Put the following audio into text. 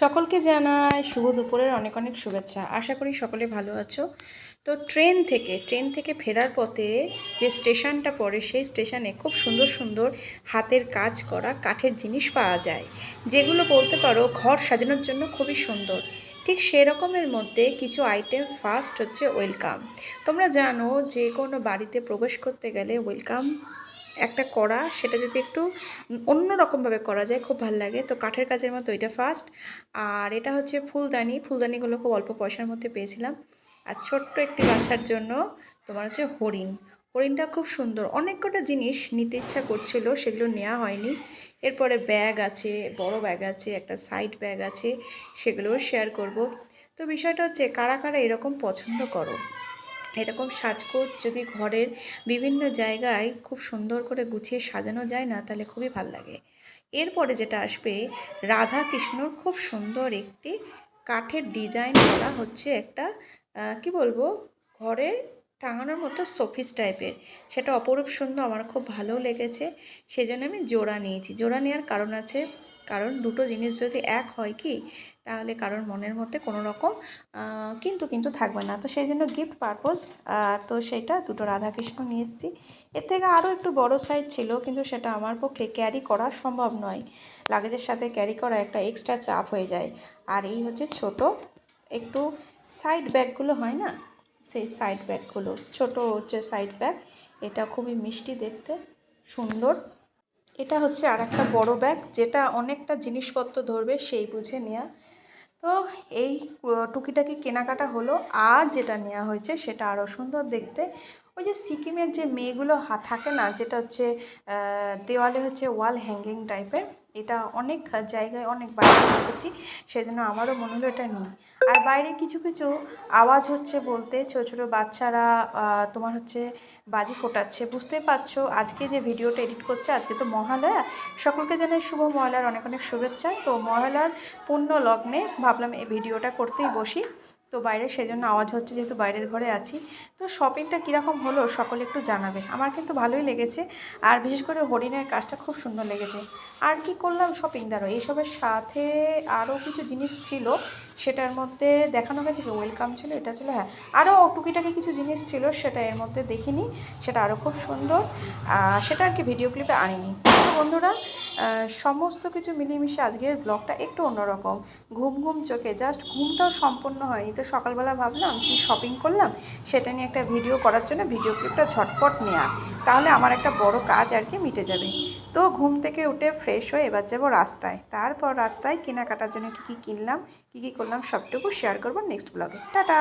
সকলকে জানাই শুভ দুপুরের অনেক অনেক শুভেচ্ছা। আশা করি সকলে ভালো আছো। তো ট্রেন থেকে ট্রেন থেকে ফেরার পথে যে স্টেশনটা পড়ে, সেই স্টেশনে খুব সুন্দর সুন্দর হাতের কাজ করা কাঠের জিনিস পাওয়া যায়। যেগুলো বলতে পারো ঘর সাজানোর জন্য খুবই সুন্দর। ঠিক সেরকমের মধ্যে কিছু আইটেম ফার্স্ট হচ্ছে ওয়েলকাম তোমরা জানো যে কোনো বাড়িতে প্রবেশ করতে গেলে ওয়েলকাম একটা করা সেটা যদি একটু অন্য রকমভাবে করা যায়, খুব ভালো লাগে। তো কাঠের কাজের মতো এটা ফার্স্ট আর এটা হচ্ছে ফুলদানি। ফুলদানিগুলো খুব অল্প পয়সার মধ্যে পেয়েছিলাম। আর ছোট্ট একটি বাচ্চার জন্য তোমার হচ্ছে হরিণ। হরিণটা খুব সুন্দর। অনেক কটা জিনিস নিতে ইচ্ছা করছিল, সেগুলো নেওয়া হয়নি। এরপরে ব্যাগ আছে, বড় ব্যাগ আছে, একটা সাইড ব্যাগ আছে, সেগুলোও শেয়ার করব। তো বিষয়টা হচ্ছে, কারা কারা এরকম পছন্দ করো? এরকম সাজগোজ যদি ঘরের বিভিন্ন জায়গায় খুব সুন্দর করে গুছিয়ে সাজানো যায় না, তাহলে খুবই ভালো লাগে। এরপরে যেটা আসবে রাধা কৃষ্ণর খুব সুন্দর একটি কাঠের ডিজাইন করা হচ্ছে একটা কি বলব, ঘরে টাঙানোর মতো শোপিস টাইপের। সেটা অপরূপ সুন্দর, আমার খুব ভালো লেগেছে। সেই জন্য আমি জোড়া নিয়েছি। জোড়া নেওয়ার কারণ আছে কারণ দুটো জিনিস যদি এক হয় কি, তাহলে কারোর মনের মধ্যে কোনো রকম কিন্তু কিন্তু থাকবে না। তো সেই জন্য গিফট পারপোজ তো সেটা দুটো রাধাকৃষ্ণ নিয়ে এসেছি। এর থেকে আরও একটু বড় সাইজ ছিল, কিন্তু সেটা আমার পক্ষে ক্যারি করা সম্ভব নয়। লাগেজের সাথে ক্যারি করা একটা এক্সট্রা চাপ হয়ে যায়। আর এই হচ্ছে ছোট, একটু সাইড ব্যাগগুলো হয় না, সেই সাইড ব্যাগগুলো ছোট হচ্ছে সাইড ব্যাগ এটা খুবই মিষ্টি দেখতে, সুন্দর। এটা হচ্ছে আর একটা বড়ো ব্যাগ যেটা অনেকটা জিনিসপত্র ধরবে সেই বুঝে নেওয়া তো এই টুকিটাকে কেনাকাটা হলো। আর যেটা নেওয়া হয়েছে সেটা আরও সুন্দর দেখতে। ওই যে সিকিমের যে মেয়েগুলো থাকে না, যেটা হচ্ছে দেওয়ালে হচ্ছে ওয়াল হ্যাঙ্গিং টাইপের, এটা অনেক জায়গায় অনেক বাইরে দেখেছি, সেজন্য আমারও মনে হলো এটা নিই। আর বাইরে কিছু কিছু আওয়াজ হচ্ছে বলতে, ছোটো ছোটো বাচ্চারা তোমার হচ্ছে বাজি ফোটাচ্ছে বুঝতে পারছ? আজকে যে ভিডিওটা এডিট করছে, আজকে তো মহালয়া, সকলকে জানাই শুভ মহালয়ার অনেক অনেক শুভেচ্ছা। তো মহালয়ার পূর্ণ লগ্নে ভাবলাম এই ভিডিওটা করতেই বসি। তো বাইরে সেজন্য আওয়াজ হচ্ছে যেহেতু বাইরের ঘরে আছি। তো শপিংটা কীরকম হলো সকলে একটু জানাবে। আমার কিন্তু ভালোই লেগেছে। আর বিশেষ করে হরিণের কাজটা খুব সুন্দর লেগেছে। আর কি করলাম শপিং দ্বারা এইসবের সাথে আরও কিছু জিনিস ছিল। সেটার মধ্যে দেখানো গেছে ওয়েলকাম ছিল, এটা ছিল হ্যাঁ। আরও টুকিটাকি কিছু জিনিস ছিল, সেটা এর মধ্যে দেখিনি। সেটা আরও খুব সুন্দর। সেটা আর কি ভিডিও ক্লিপে আনিনি। বন্ধুরা সমস্ত কিছু মিলিয়ে আজকের ব্লগটা একটু অন্যরকম। ঘুম ঘুম চোখে জাস্ট ঘুমটাও সম্পন্ন হয়নি। তো সকালবেলা ভাবলাম কি শপিং করলাম, সেটা নিয়ে একটা ভিডিও করার জন্য ভিডিও ক্লিপটা ঝটপট নেওয়া তাহলে আমার একটা বড় কাজ আর কি মিটে যাবে। তো ঘুম থেকে উঠে ফ্রেশ হয়ে এবার যাব রাস্তায়। তারপর রাস্তায় কেনাকাটার জন্য কী কী কিনলাম, কী কী করলাম, সবটুকু শেয়ার করব নেক্সট ব্লগে টাটা!